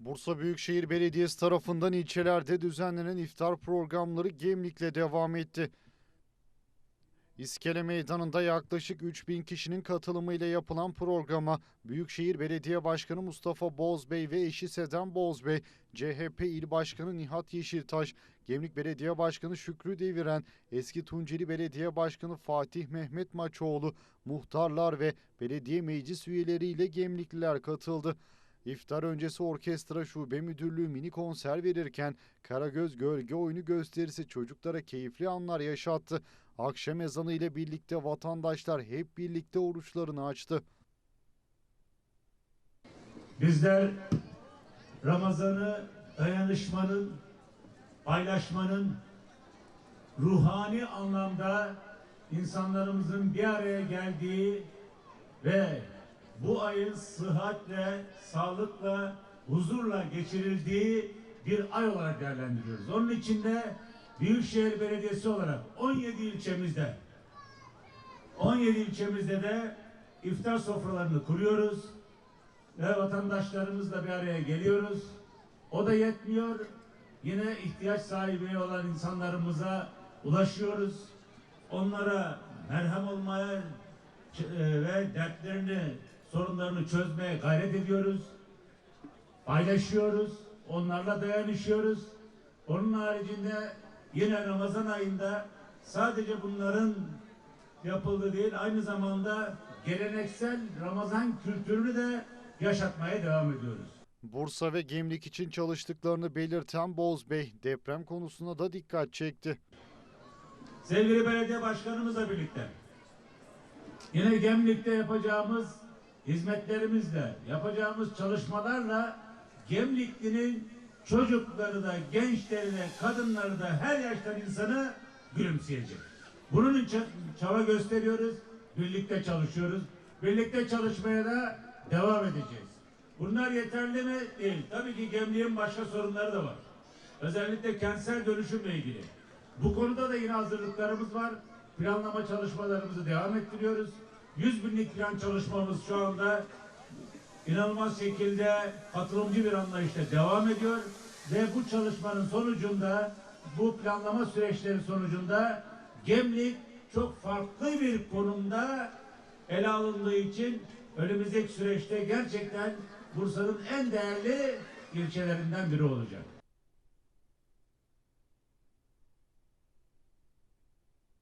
Bursa Büyükşehir Belediyesi tarafından ilçelerde düzenlenen iftar programları Gemlik'le devam etti. İskele Meydanı'nda yaklaşık 3000 kişinin katılımıyla yapılan programa Büyükşehir Belediye Başkanı Mustafa Bozbey ve eşi Sedem Bozbey, CHP İl Başkanı Nihat Yeşiltaş, Gemlik Belediye Başkanı Şükrü Deviren, eski Tunceli Belediye Başkanı Fatih Mehmet Maçoğlu, muhtarlar ve belediye meclis üyeleriyle Gemlikliler katıldı. İftar öncesi orkestra şube müdürlüğü mini konser verirken Karagöz Gölge oyunu gösterisi çocuklara keyifli anlar yaşattı. Akşam ezanı ile birlikte vatandaşlar hep birlikte oruçlarını açtı. Bizler Ramazan'ı dayanışmanın, paylaşmanın, ruhani anlamda insanlarımızın bir araya geldiği ve bu ayın sıhhatle, sağlıkla, huzurla geçirildiği bir ay olarak değerlendiriyoruz. Onun için de Büyükşehir Belediyesi olarak 17 ilçemizde 17 ilçemizde de iftar sofralarını kuruyoruz ve vatandaşlarımızla bir araya geliyoruz. O da yetmiyor. Yine ihtiyaç sahibi olan insanlarımıza ulaşıyoruz. Onlara merhem olmaya e, ve dertlerini, sorunlarını çözmeye gayret ediyoruz. Paylaşıyoruz. Onlarla dayanışıyoruz. Onun haricinde yine Ramazan ayında sadece bunların yapıldığı değil aynı zamanda geleneksel Ramazan kültürünü de yaşatmaya devam ediyoruz. Bursa ve Gemlik için çalıştıklarını belirten Bozbey deprem konusuna da dikkat çekti. Sevgili belediye başkanımızla birlikte yine Gemlik'te yapacağımız hizmetlerimizle, yapacağımız çalışmalarla Gemlikli'nin çocukları da, gençleri de, kadınları da her yaştan insanı gülümseyecek. Bunun için çaba gösteriyoruz, birlikte çalışıyoruz. Birlikte çalışmaya da devam edeceğiz. Bunlar yeterli mi? Değil. Tabii ki Gemlik'in başka sorunları da var. Özellikle kentsel dönüşümle ilgili. Bu konuda da yine hazırlıklarımız var. Planlama çalışmalarımızı devam ettiriyoruz. 100 binlik plan çalışmamız şu anda inanılmaz şekilde katılımcı bir anlayışla devam ediyor. Ve bu çalışmanın sonucunda, bu planlama süreçleri sonucunda Gemlik çok farklı bir konumda ele alındığı için önümüzdeki süreçte gerçekten Bursa'nın en değerli ilçelerinden biri olacak.